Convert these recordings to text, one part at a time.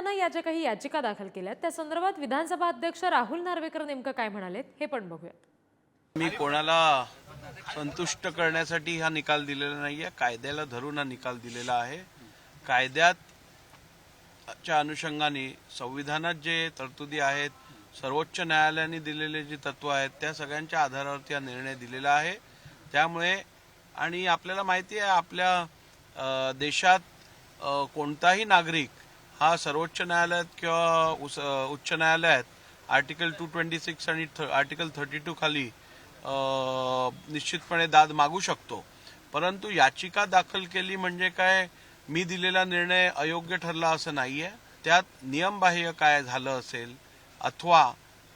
न्यायदंडानं या ज्या काही याचिका दाखल केल्यात त्या संदर्भात विधानसभा अध्यक्ष राहुल नार्वेकर नेमकं काय म्हणालेत हे पण बघूयात. मी कोणाला संतुष्ट करण्यासाठी हा निकाल दिलेला नाहीये कायद्याला धरून हा निकाल दिलेला आहे. कायद्यात च्या अनुषंगाने संविधानात जे तरतुदी आहेत सर्वोच्च न्यायालयाने दिलेले जे तत्व आहेत त्या सगळ्यांच्या आधारावरती हा निर्णय दिलेला आहे. त्यामुळे आणि आपल्याला माहिती आहे आपल्या देशात कोणताही नागरिक हा सर्वोच्च न्यायालयात किंवा उस- उच्च न्यायालयात आर्टिकल टू ट्वेंटी सिक्स आणि आर्टिकल थर्टी टू खाली निश्चितपणे दाद मागू शकतो. परंतु याचिका दाखल केली म्हणजे काय? मी दिलेला निर्णय अयोग्य ठरला असं नाहीये. त्यात नियमबाह्य काय झालं असेल अथवा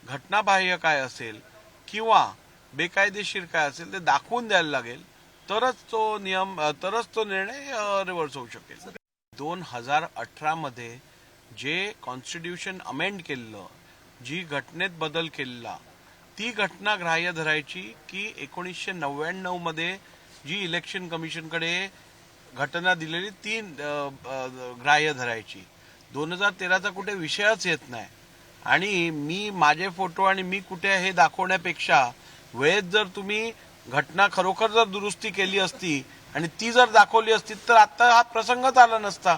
घटनाबाह्य काय असेल किंवा बेकायदेशीर काय असेल ते दाखवून द्यायला लागेल तरच तो नियम तरच तो निर्णय रिव्हर्स होऊ शकेल. दोन हजार अठरामध्ये जे कॉन्स्टिट्यूशन अमेंड केलेलं जी घटनेत बदल केलेला ती घटना ग्राह्य धरायची की एकोणीसशे नव्याण्णवमध्ये जी इलेक्शन कमिशनकडे घटना दिलेली ती ग्राह्य धरायची. दोन हजार तेराचा कुठे विषयच येत नाही. आणि मी माझे फोटो आणि मी कुठे हे दाखवण्यापेक्षा वेळेत जर तुम्ही घटना खरोखर जर दुरुस्ती केली असती आणि ती जर दाखवली असती तर आता हा प्रसंगच आला नसता.